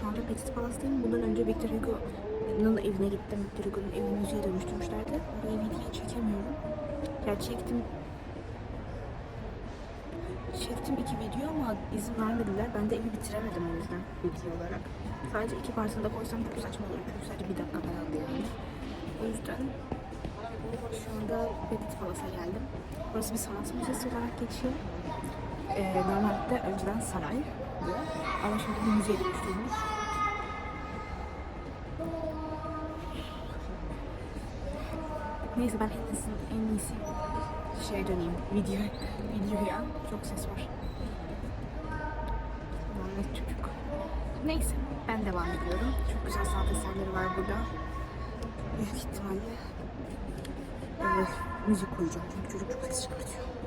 Şu anda Petit Palace'dayım. Bundan önce Victor Hugo'nun evine gittim. Victor Hugo'nun evi müziğe dönüştürmüşlerdi. Orayı video çekemiyorum. Ya çektim çektim iki video ama izin vermediler. Ben de evi bitiremedim o yüzden video olarak. Sadece iki partında koysam çok saçma olur. Çünkü sadece bir dakika dayandı yani. O yüzden şu anda Petit Palace'a geldim. Burası bir sanat müzesi olarak geçiyor. Ee, normalde önceden saray. Ama şimdi müzeye dönüştürülmüş. Neyse ben en iyisi, en iyisi şeye döneyim. Video, videoya. Çok ses var. Muhammed çocuk. Neyse ben devam ediyorum. Çok güzel sanat eserleri var burada. Büyük ihtimalle evet, müzik koyacağım çünkü çocuk çok ses çıkartıyor.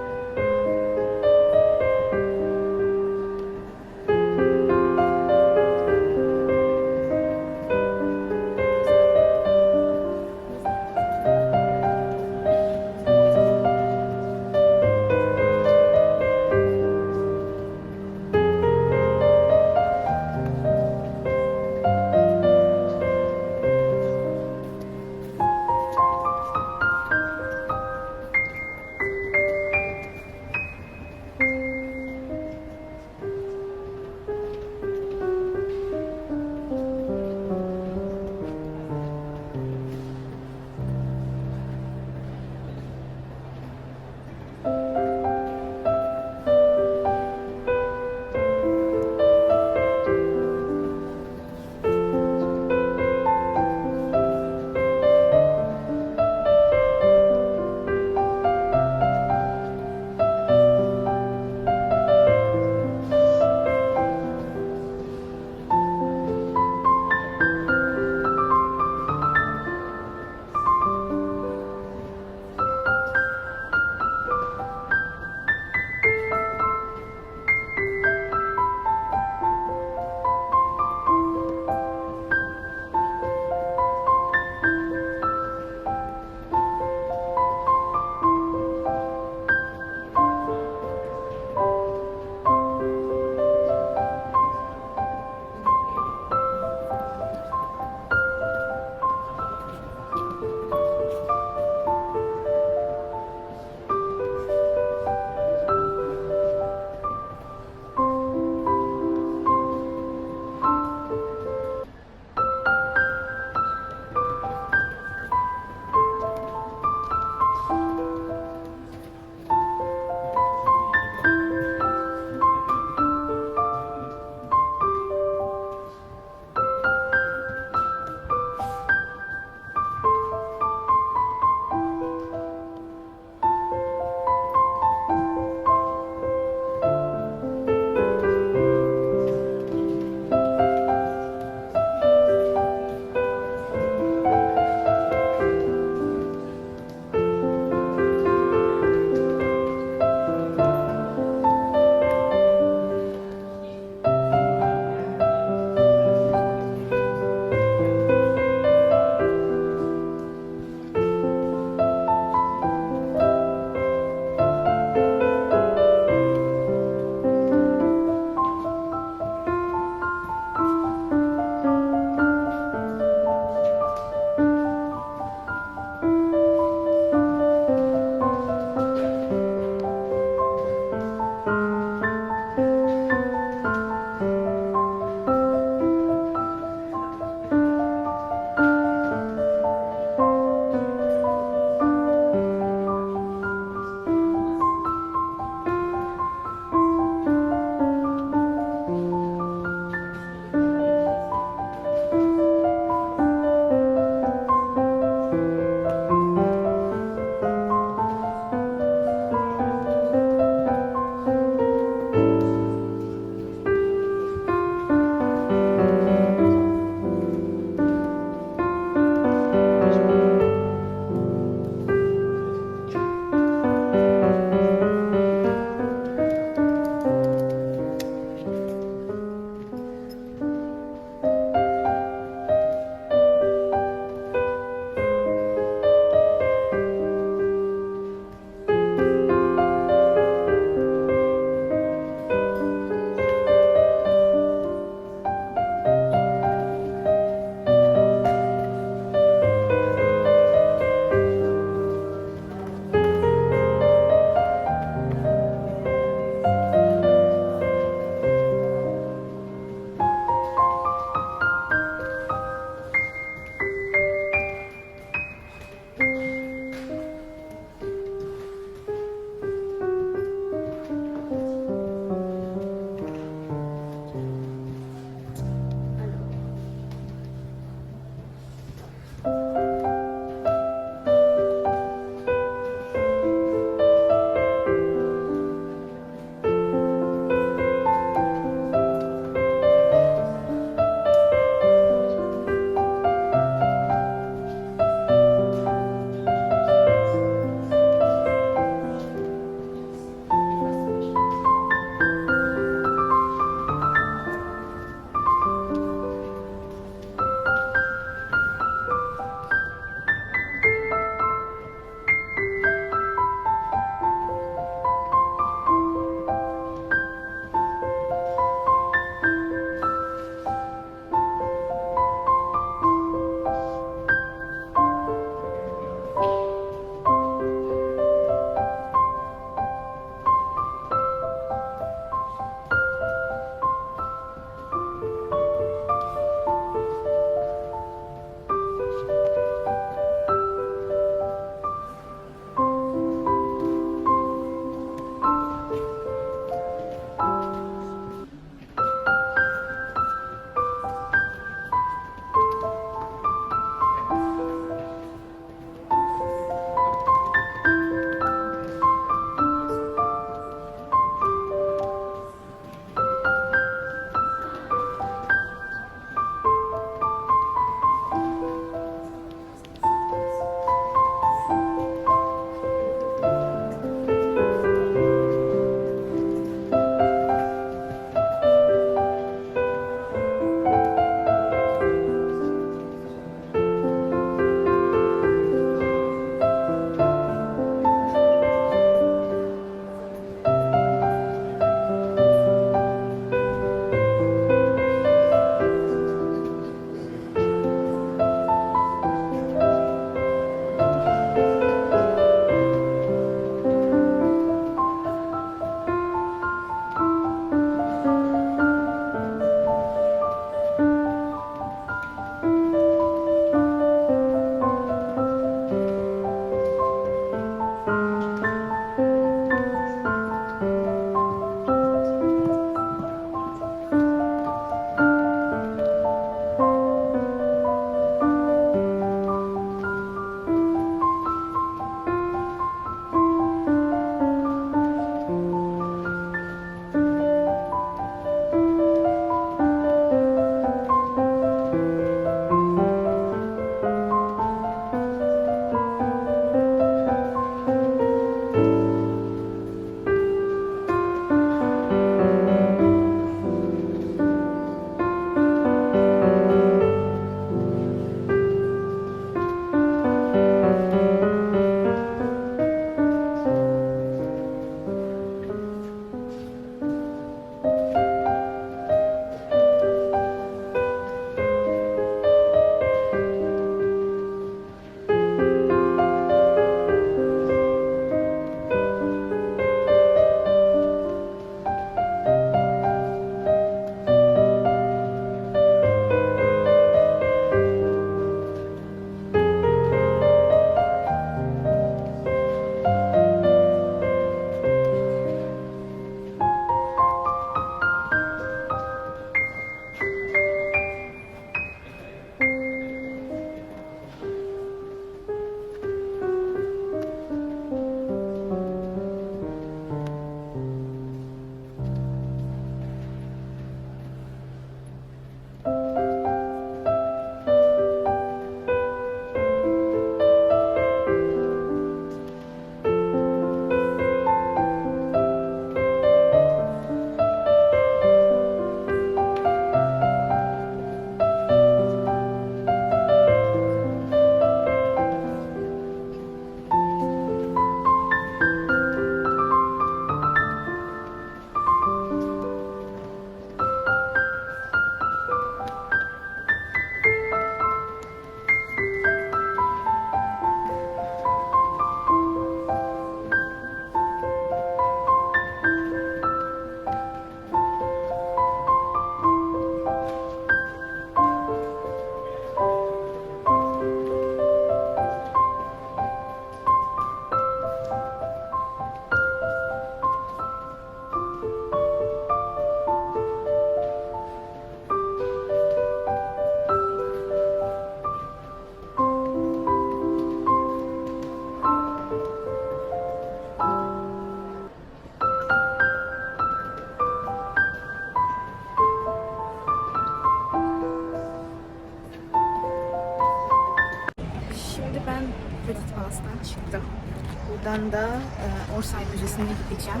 Gideceğim.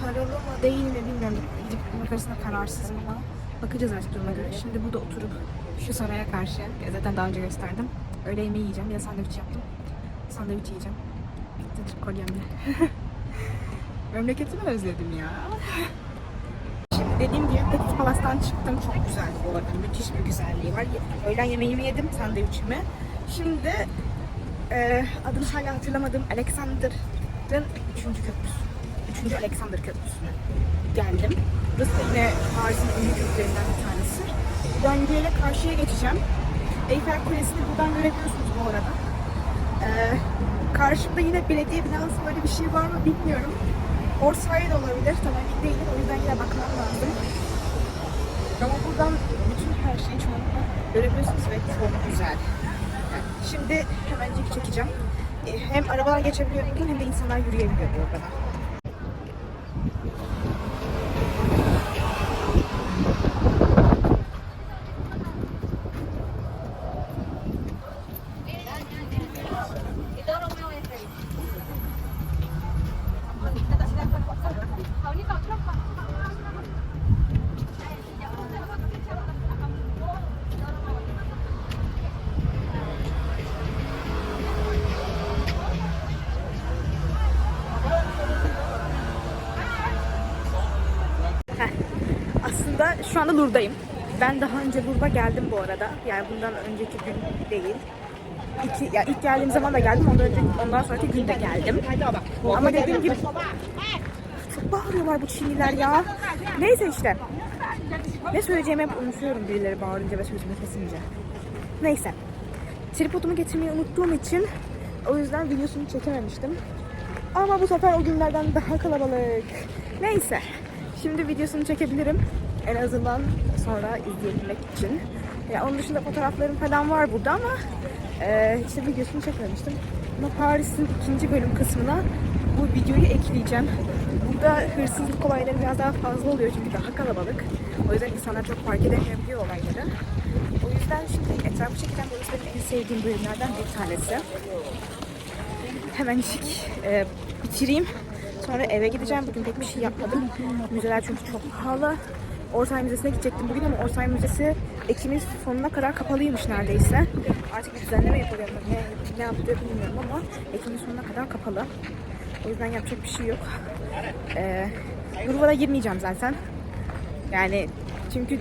Paralı mı değil mi bilmiyorum. Gidip gitmek arasında kararsızım ama bakacağız artık duruma göre. Şimdi burada oturup şu saraya karşı, zaten daha önce gösterdim. Öğle yemeği yiyeceğim. Bir de sandviç yaptım. Sandviç yiyeceğim. Bitti kolyemle. Memleketimi özledim ya. Şimdi dediğim gibi Petit Palas'tan çıktım. Çok güzeldi bu arada. Müthiş bir güzelliği var. Öğlen yemeğimi yedim, sandviçimi. Şimdi e, adını hala hatırlamadım. Alexander'ın 3. köprüsü. 3. Alexander Köprüsü'ne geldim. Burası da yine Paris'in ünlü köprülerinden bir tanesi. Buradan yürüyerek karşıya geçeceğim. Eiffel Kulesi'ni buradan görebiliyorsunuz bu arada. E, karşımda yine belediye binası böyle bir şey var mı bilmiyorum. Orsay da olabilir. Tam emin değilim. O yüzden yine bakmam lazım. Ama buradan bütün her şeyi çoğunlukla görebiliyorsunuz ve çok güzel. Şimdi hemencik çekeceğim. E, Hem arabalar geçebiliyor hem de insanlar yürüyebiliyor burada. Heh. Anda Lur'dayım. Ben daha önce Lur'da geldim bu arada. Yani bundan önceki gün değil. İki, ya ilk geldiğim zaman da geldim. Ondan, önce, ondan sonraki gün de geldim. Ama dediğim gibi çok bağırıyorlar bu Çinliler ya. Neyse işte. Ne söyleyeceğimi hep unutuyorum birileri bağırınca ve sözümü kesince. Neyse. Tripodumu getirmeyi unuttuğum için o yüzden videosunu çekememiştim. Ama bu sefer o günlerden daha kalabalık. Neyse. Şimdi videosunu çekebilirim. En azından sonra izleyebilmek için. Ya onun dışında fotoğraflarım falan var burada ama e, işte videosunu çekmemiştim. Ama Paris'in ikinci bölüm kısmına bu videoyu ekleyeceğim. Burada hırsızlık olayları biraz daha fazla oluyor çünkü daha kalabalık. O yüzden insanlar çok fark edemeyebiliyor olayları. O yüzden şimdi etrafı çekilen burası benim en sevdiğim bölümlerden bir tanesi hemencik e, bitireyim. Sonra eve gideceğim. Bugün pek bir şey yapmadım. Müzeler çünkü çok pahalı. Orsay Müzesi'ne gidecektim bugün ama Orsay Müzesi Ekim'in sonuna kadar kapalıymış neredeyse. Artık bir düzenleme yapılıyor. Ne, ne yaptığı bilmiyorum ama Ekim'in sonuna kadar kapalı. O yüzden yapacak bir şey yok. Ee, Louvre'a girmeyeceğim zaten. Yani çünkü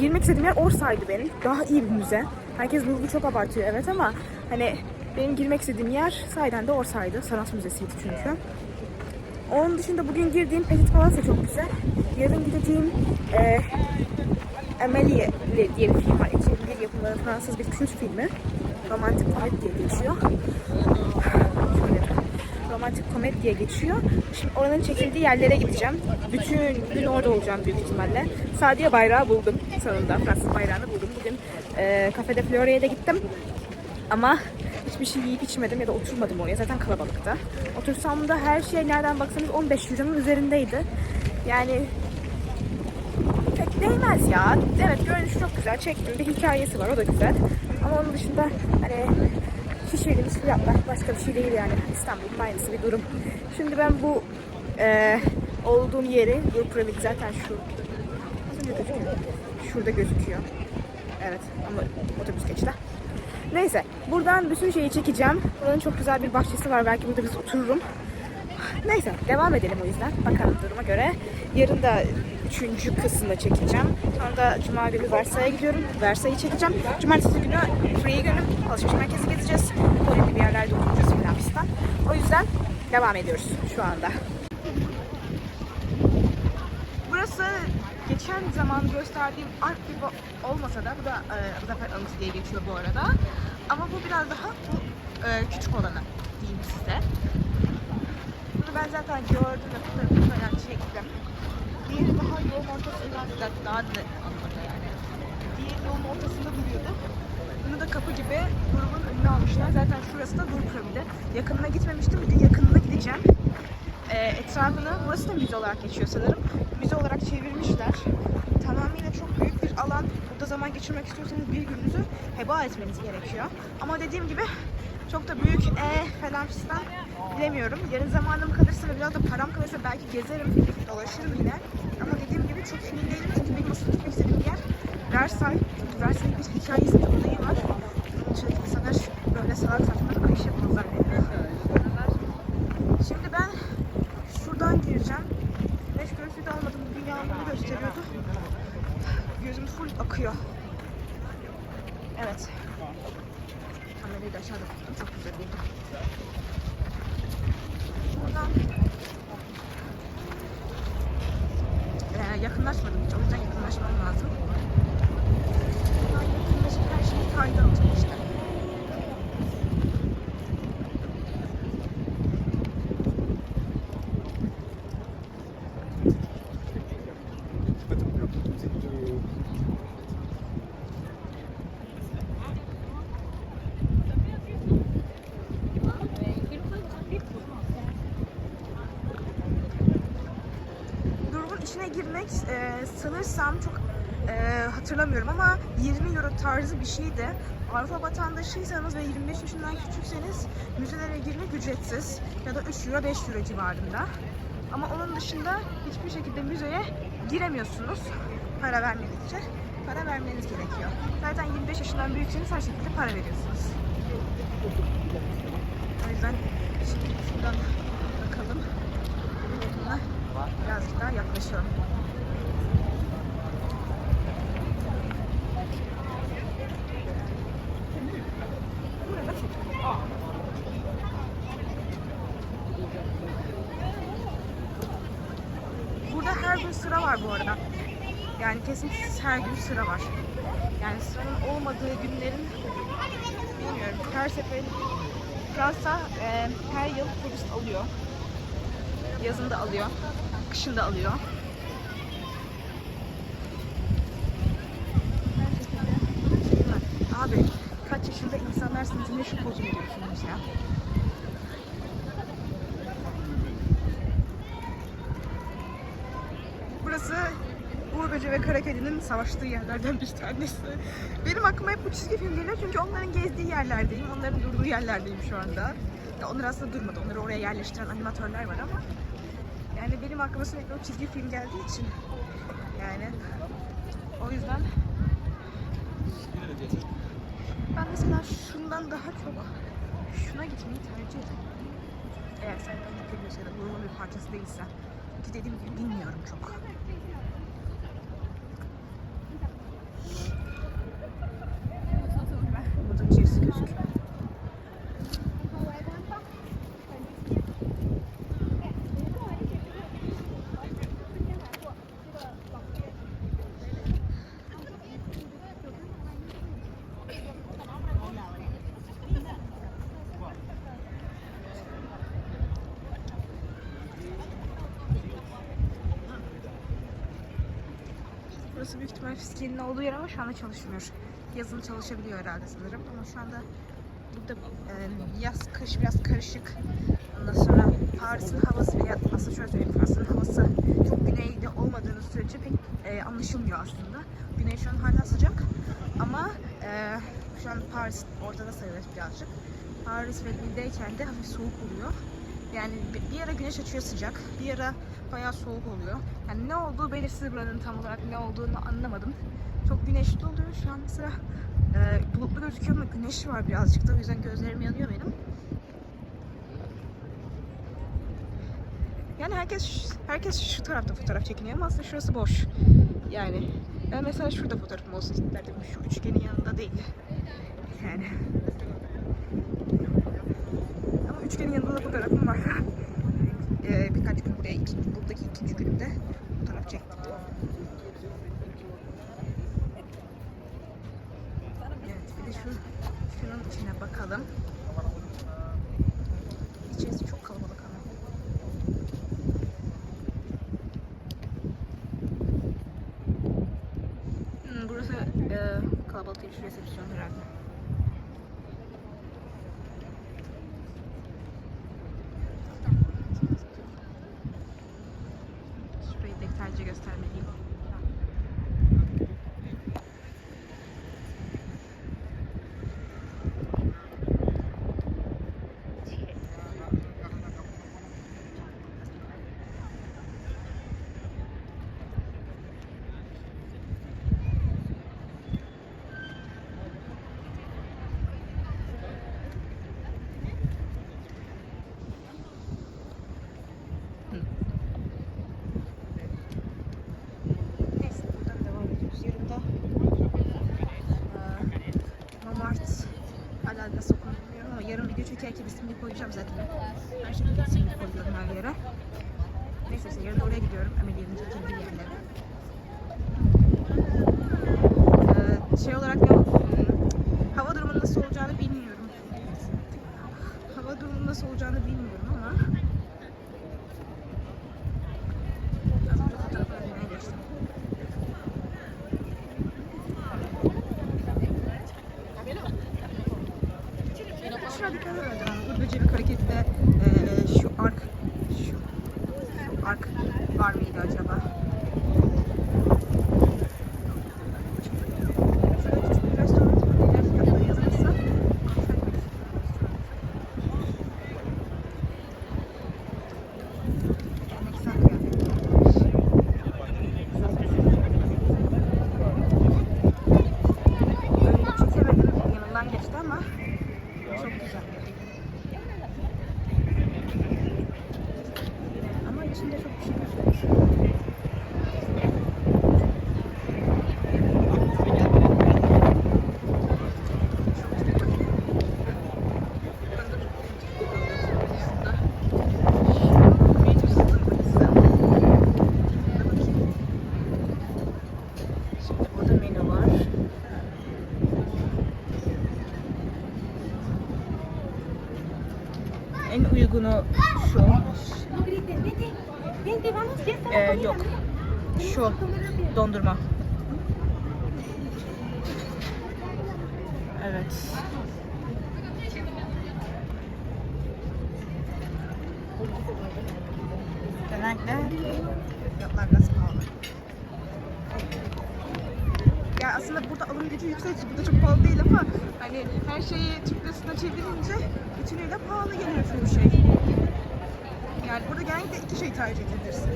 girmek istediğim yer Orsay'dı benim. Daha iyi bir müze. Herkes Louvre'u çok abartıyor evet ama hani benim girmek istediğim yer sahiden de Orsay'dı. Sanat Müzesi'ydi çünkü. Onun dışında bugün girdiğim Petit Palace da çok güzel. Yarın gideceğim e, Amelie diye bir film var. 2001 yapımı Fransız bir kült filmi. Romantik komedi diye geçiyor. Şöyle romantik komedi diye geçiyor. Şimdi oranın çekildiği yerlere gideceğim. Bütün gün orada olacağım büyük ihtimalle. Sadiye bayrağı buldum sonunda. Fransız bayrağını buldum. Bugün e, Cafe de Flore'ye de gittim. Ama hiçbir şey yiyip içmedim ya da oturmadım oraya. Zaten kalabalıkta. Otursam her şey nereden baksanız 15 euronun üzerindeydi. Yani pek değmez ya. Evet görünüşü çok güzel. Çektim bir hikayesi var o da güzel. Ama onun dışında hani şişirdiğimiz fiyatlar başka bir şey değil yani. İstanbul'un aynısı bir durum. Şimdi ben bu e, olduğum yeri, Dur Pyramid zaten şu. Gözüküyor. Şurada gözüküyor. Evet ama otobüs geçti. Neyse buradan bütün şeyi çekeceğim. Buranın çok güzel bir bahçesi var. Belki burada biz otururum. Neyse devam edelim o yüzden. Bakalım duruma göre. Yarın da üçüncü kısmını çekeceğim. Sonra da Cuma günü Versailles'e gidiyorum. Versailles'i çekeceğim. Cumartesi günü free günüm. Alışveriş merkezi gezeceğiz. Böyle bir yerlerde oturacağız filan fistan. O yüzden devam ediyoruz şu anda. Burası geçen zaman gösterdiğim Art Nouveau olmasa da bu da e, Zafer Anıtı diye geçiyor bu arada. Ama bu biraz daha bu e, küçük olanı diyeyim size. Bunu ben zaten gördüm ve fotoğrafını falan çektim. Diğeri daha yolun ortasında, daha, da anlamda yani. Diğeri yolun ortasında duruyordu. Bunu da kapı gibi grubun önüne almışlar. Zaten şurası da Dur Piramidi. Yakınına gitmemiştim, bir de yakınına gideceğim. E, etrafını, burası da müze olarak geçiyor sanırım. Müze olarak çevirmişler. Tamamıyla çok büyük bir alan. Burada zaman geçirmek istiyorsanız bir gününüzü heba etmeniz gerekiyor. Ama dediğim gibi Çok da büyük e falan fistan bilemiyorum. Yarın zamanım kalırsa ve biraz da param kalırsa belki gezerim, dolaşırım yine. Ama dediğim gibi çok emin değilim çünkü benim asıl gitmek istediğim yer Versailles. Çünkü Versailles'in bir hikayesi bir olayı var. İçin insanlar böyle salak saçma akış yapmazlar benim. Şimdi ben akıyor. Sanırsam çok e, hatırlamıyorum ama 20 euro tarzı bir şeydi. Avrupa vatandaşıysanız ve 25 yaşından küçükseniz müzelere girmek ücretsiz ya da 3 euro 5 euro civarında. Ama onun dışında hiçbir şekilde müzeye giremiyorsunuz para vermedikçe. Para vermeniz gerekiyor. Zaten 25 yaşından büyükseniz her şekilde para veriyorsunuz. O yüzden şimdi şuradan bakalım. Birazcık daha yaklaşalım. Burada her gün sıra var bu arada. Yani kesintisiz her gün sıra var. Yani sıranın olmadığı günlerin bilmiyorum her sefer Fransa e, her yıl turist alıyor. Yazın da alıyor. Kışın da alıyor. Abi kaç yaşında insanlarsınız ne şu pozu veriyorsunuz ya? Savaştığı yerlerden bir tanesi. Benim aklıma hep bu çizgi film geliyor çünkü onların gezdiği yerlerdeyim, onların durduğu yerlerdeyim şu anda. Ya onlar aslında durmadı, onları oraya yerleştiren animatörler var ama yani benim aklıma sürekli o çizgi film geldiği için yani o yüzden ben mesela şundan daha çok şuna gitmeyi tercih ederim. Eğer Serkan Yakılıyorsa ya da grubun bir parçası değilse. Ki dediğim gibi bilmiyorum çok. Burada Cheers gözüküyor. Burası büyük ihtimal fiskiyelin olduğu yer ama şu anda çalışmıyor. Yazın çalışabiliyor herhalde sanırım ama şu anda burada e, yaz kış biraz karışık. Ondan sonra Paris'in havası veya aslında şöyle söyleyeyim Fransa'nın havası çok güneyde olmadığını sürece pek e, anlaşılmıyor aslında. Güney şu an hala sıcak ama e, şu an Paris ortada sayılır birazcık. Paris ve Lille'deyken de hafif soğuk oluyor. Yani bir- ara güneş açıyor sıcak, bir ara bayağı soğuk oluyor. Yani ne olduğu belirsiz buranın tam olarak ne olduğunu anlamadım. Çok güneşli oluyor şu an mesela. E, bulutlu gözüküyor ama güneş var birazcık da o yüzden gözlerim yanıyor benim. Yani herkes herkes şu tarafta fotoğraf çekiniyor ama aslında şurası boş. Yani ben mesela şurada fotoğrafım olsun isterdim. Şu üçgenin yanında değil. Yani. Ama üçgenin yanında da fotoğrafım var. Ee, birkaç gün buraya ikinci, buradaki ikinci günümde fotoğraf çektim. Evet bir de şu şunun içine bakalım. İçerisi çok kalabalık ama. Hmm, burası e, kalabalık değil, şu resepsiyon herhalde. Koyacağım zaten. Her şekilde ismini koyuyorum her yere. Neyse işte yarın oraya gidiyorum. Ameliyatın çekildiği yerlere. Ee, şey olarak ne hmm, hava durumunun nasıl olacağını bilmiyorum. Hava durumunun nasıl olacağını bilmiyorum ama az önce fotoğrafı önüne geçtim. Şuna dikkat edin. Burada bir harekette eee, şu ark şu, şu ark var mıydı acaba? Şöyle küçük bir restoran var. İleride fiyatları yazarsa Geleneksel kıyafetler. Öyle çekemedim. Yanından geçti ama çok güzel. Ama içinde çok bir şey yok. Şimdi burada menü var. En uygunu şu. Ee, yok. Şu dondurma. Evet. Genellikle fiyatlar biraz pahalı. Ya aslında burada alım gücü yüksek, burada çok pahalı değil ama hani her şeyi Türk lirasına çevirince bütünüyle pahalı geliyor çoğu şey. Yani burada genellikle iki şey tercih edebilirsin.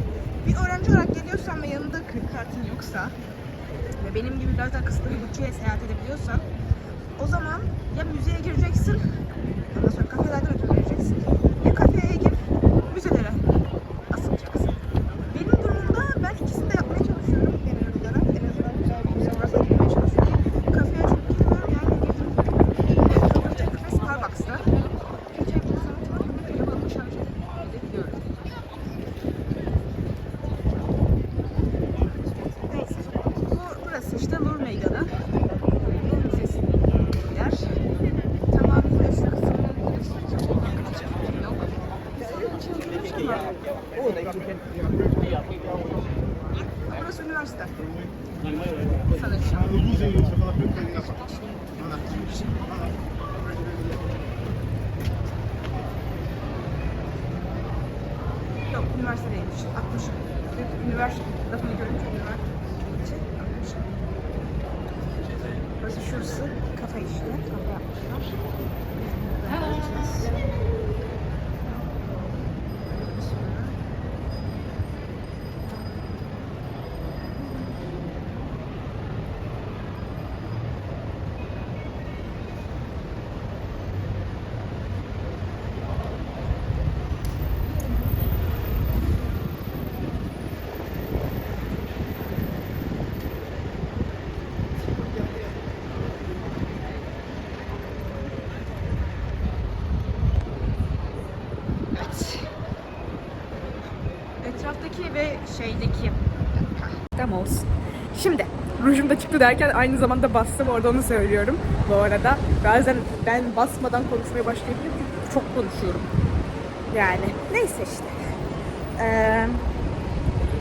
Bir öğrenci olarak geliyorsan ve yanında kredi kartın yoksa ve benim gibi biraz daha kısıtlı bir bütçeye seyahat edebiliyorsan o zaman ya müzeye gireceksin ondan sonra kafelerden ödül vereceksin. Ya kafeye gir, müzelere asılacaksın. Benim durumumda ben ikisini de yapmaya çalışıyorum genel olarak. En azından güzel bir müze varsa gitmeye çalışıyorum. Kafeye çok gidiyorum yani girdim. Kafe Starbucks'ta. Geçen gün sana çok bir kalabalık şarj gidiyorum. Neyse. Bu, burası işte Louvre Meydanı. Louvre Müzesi'nin yer. Tamam burası kısmının yok. Burası üniversite. Sanırım. Yok, üniversite değilmiş. 60. Üniversite lafını görünce üniversite 60. Burası şurası. Kafe işte. Kafe yapmışlar. Burada Sonra- Evet. Etraftaki ve şeydeki Tam olsun. Şimdi rujum da çıktı derken aynı zamanda bastım orada onu söylüyorum bu arada. Bazen ben basmadan konuşmaya başlayabilirim çünkü çok konuşuyorum. Yani neyse işte. Ee,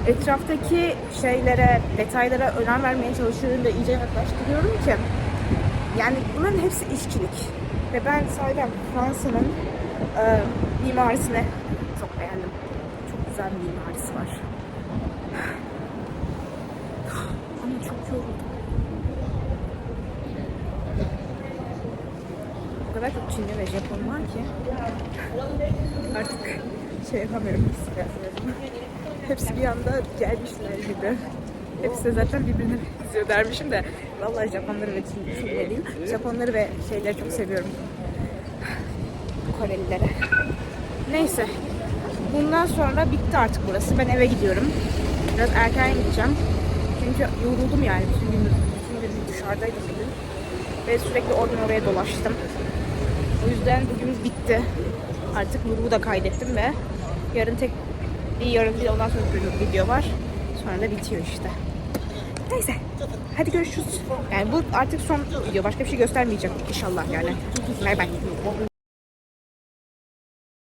etraftaki şeylere, detaylara önem vermeye çalışıyorum ve iyice yaklaştırıyorum ki yani bunların hepsi işçilik. Ve ben sahiden Fransa'nın e, mimarisine çok beğendim. Çok güzel bir mimarisi var. Ama çok yoruldum. O kadar çok Çinli ve Japon var ki artık şey yapamıyorum. Hepsi bir anda gelmişler gibi. Hepsi zaten birbirini izliyor dermişim de vallahi Japonları ve Çin, Çinliyim. Japonları ve şeyleri çok seviyorum. Korelileri. Neyse. Bundan sonra bitti artık burası. Ben eve gidiyorum. Biraz erken gideceğim. Çünkü yoruldum yani. Bütün gün, bütün gün dışarıdaydım bugün. Ve sürekli oradan oraya dolaştım. O yüzden bugün bitti. Artık vlogu da kaydettim ve yarın tek bir yarın bir ondan sonra bir video var. Sonra da bitiyor işte. Neyse. Hadi görüşürüz. Yani bu artık son video. Başka bir şey göstermeyeceğim inşallah yani. Bay bay.